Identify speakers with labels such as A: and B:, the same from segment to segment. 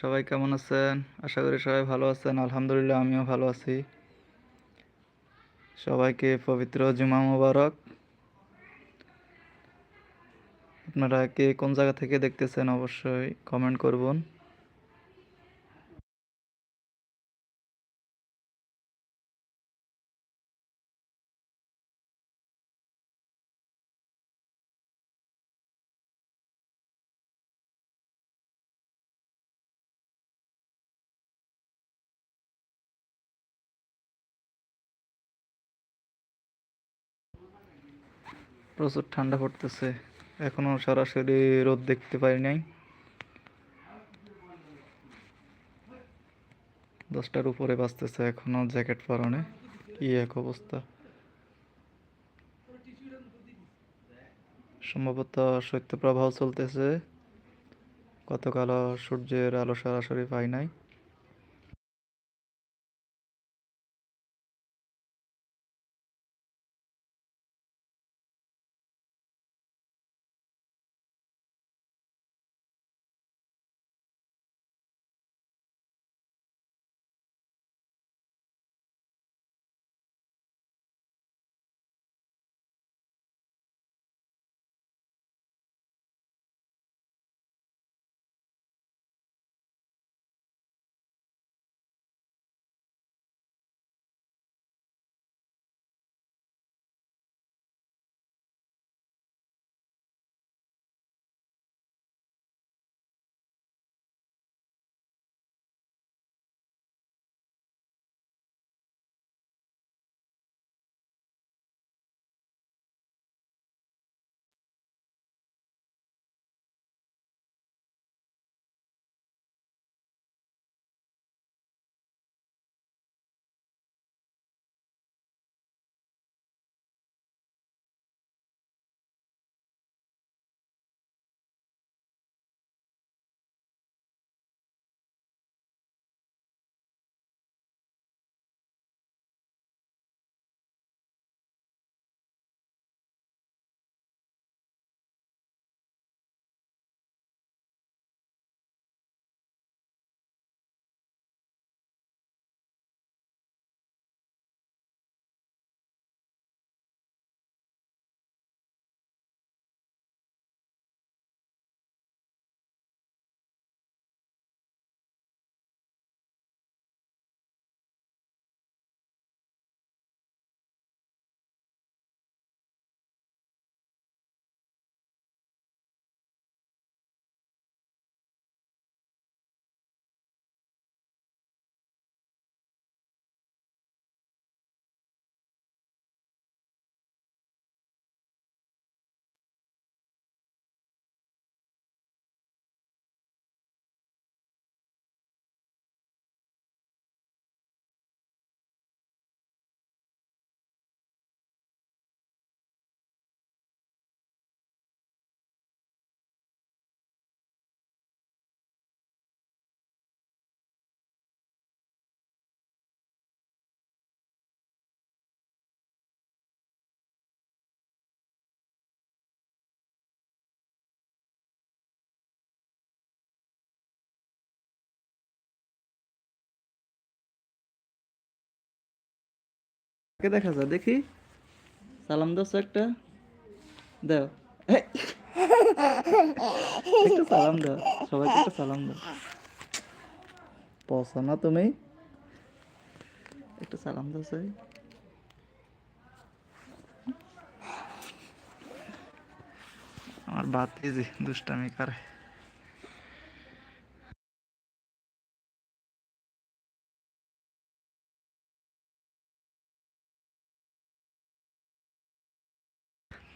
A: সবাই কেমন আছেন? আশা করি সবাই ভালো আছেন। আলহামদুলিল্লাহ, আমিও ভালো আছি। সবাইকে পবিত্র জুমা মোবারক। আপনারা কে কোন জায়গা থেকে দেখতেছেন অবশ্যই কমেন্ট করবেন। প্রচুর ঠান্ডা পড়তেছে। এখনও সরাসরি রোদ দেখতে পারি নাই। দশটার উপরে বাঁচতেছে এখনও জ্যাকেট পরনে। কি এক অবস্থা। সম্ভবত শৈত্যপ্রবাহ চলতেছে। গতকালও সূর্যের আলো সরাসরি পাই নাই। কে দেখা যায়? দেখি। সালাম দাও একটা। দাও। একটু সালাম দাও, সবাইকে একটা সালাম দাও। পৌঁছো না তুমি? একটু সালাম দাও সবাই আমার বাত দুষ্টামি করে।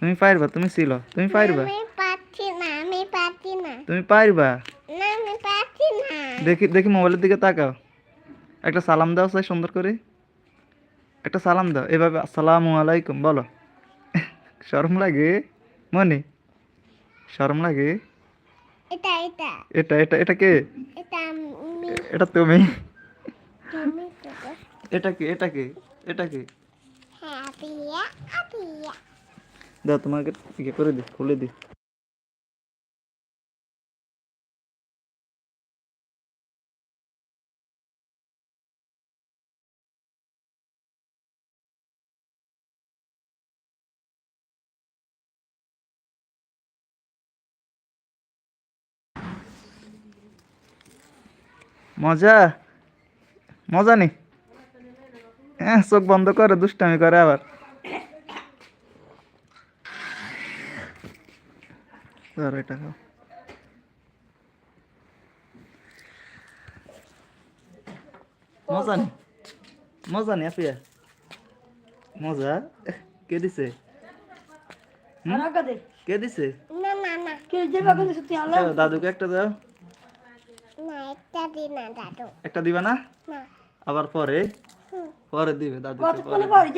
A: তুমি পারবা তুমি ছিল তুমি পারবা
B: আমি পাচ্ছি না আমি পাচ্ছি না।
A: তুমি পারবা
B: না আমি পাচ্ছি না।
A: দেখি দেখি মোবাইলের দিকে তাকাও। একটা সালাম দাও চাই সুন্দর করে। একটা সালাম দাও। এভাবে আসসালামু আলাইকুম বলো। শরম লাগে? মনি শরম লাগে?
B: এটা এটা।
A: এটা এটা এটা কে?
B: এটা আমি।
A: এটা তুমি।
B: তুমি
A: এটা কে এটা কে? এটা কে?
B: হ্যাঁ দিয়া দিয়া
A: দা তোমাকে ইয়ে করে দি, খুলে দি। মজা? মজা নি? হ্যাঁ চোখ বন্ধ করে, দুষ্টামি করে আবার। ধরো এটা খাও মজা নি? মজা নি আপিয়া মজা? কে দিছে? কে দিছে?
B: না না না।
C: কে যে বাগান সত্যি আলো।
A: দাও, দাদুকে একটা দাও।
B: একটা দিন না দাদু।
A: একটা দিবা না?
B: না।
A: আবার পরে। পরে দিবে
C: কতক্ষণ
A: পরে।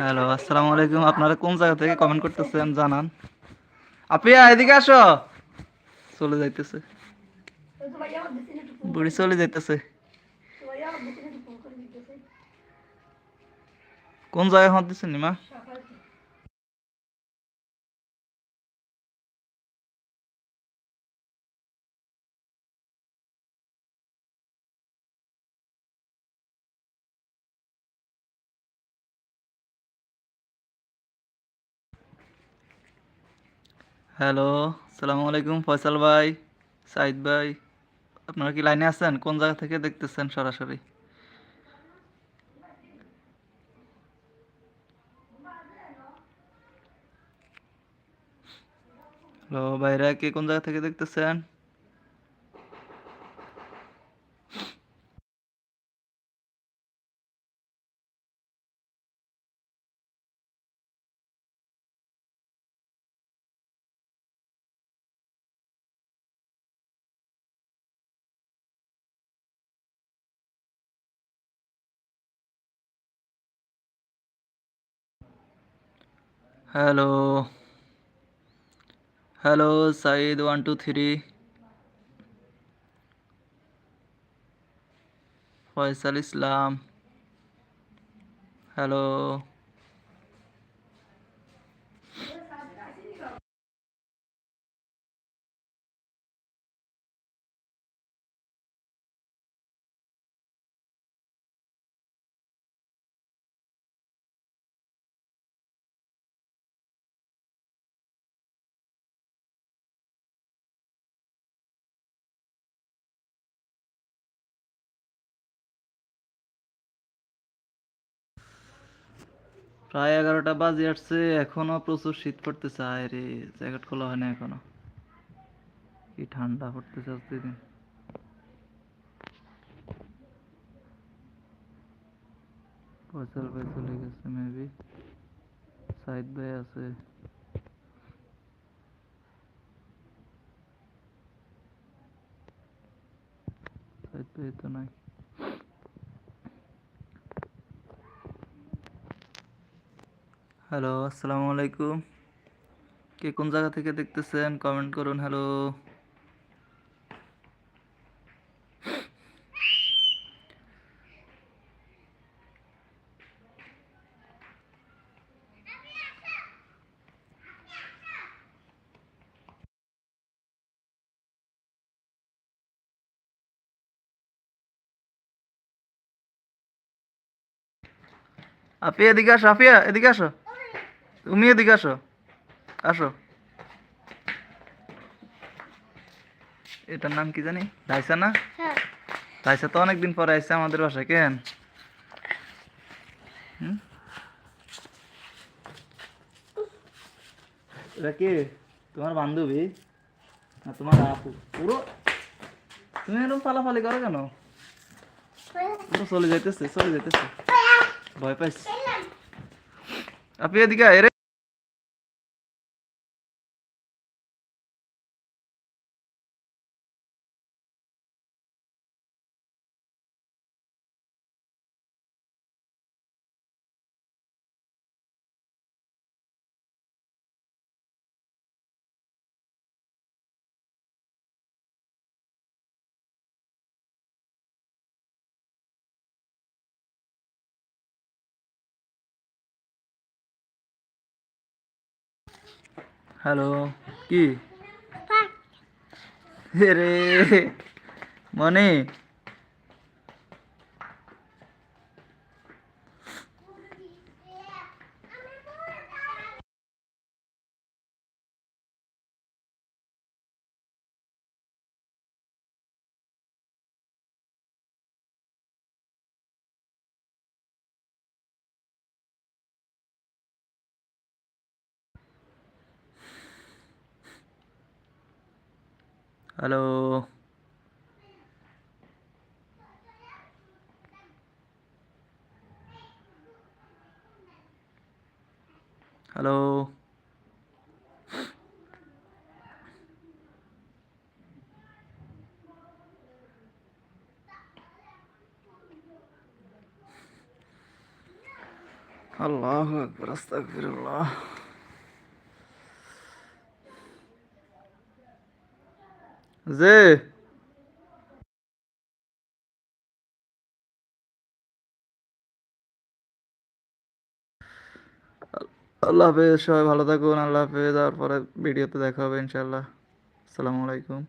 A: হ্যালো, আসসালামু আলাইকুম। আপনারা কোন জায়গা থেকে কমেন্ট করতেছেন জানান। আপিয়া এদিকে আসো। চলে যাইতেছে। বুড়ি চলে যাইতেছে। কোন জায়গায় হাত দিচ্ছেন নিমা হ্যালো, সালামু আলাইকুম ফয়সাল ভাই, সাইদ ভাই। আপনারা কি লাইনে আছেন? কোন জায়গা থেকে দেখতেছেন সরাসরি? হ্যালো, ভাইরা কে কোন জায়গা থেকে দেখতেছেন? Hello hello Saeed one two three Faisal Islam hello প্রায় এগারোটা বাজে আসছে, এখনও প্রচুর শীত পড়তেছে আয় রে জ্যাকেট খোলা হয় না এখনও। কি ঠান্ডা পড়তেছে আজকে দিন। ফয়সাল ভাই চলে গেছে মেবি সাইদ ভাই আছে। সাইদ ভাই তো নাই। হ্যালো, আসসালামু আলাইকুম। কে কোন জায়গা থেকে দেখতেছেন কমেন্ট করুন, হ্যালো। আপনি এদিকে আসো আপিয়া এদিকে আসো। তুমি এদিকে আসো। আসো। এটার নাম কি জানি? রাইসা না?
B: হ্যাঁ।
A: রাইসা তো অনেকদিন পরে আসছে আমাদের বাসায় কেন? এটা কে? তোমার বান্ধবী? না তোমার আপু। পুরো? তুমি এরকম ফালাফালি করো কেন? চলে যাইতেছে চলে যাইতেছে। ভয় পাইছি। আপনি এদিকে আয়। রে হ্যালো কি? রে মনে। হ্যালো হ্যালো আল্লাহ আকবর আস্তাগফিরুল্লাহ যে আল্লাহ হাফেজ, সবাই ভালো থাকুন, আল্লাহ হাফেজ তারপরে ভিডিওতে দেখা হবে ইনশাল্লাহ আসসালামু আলাইকুম।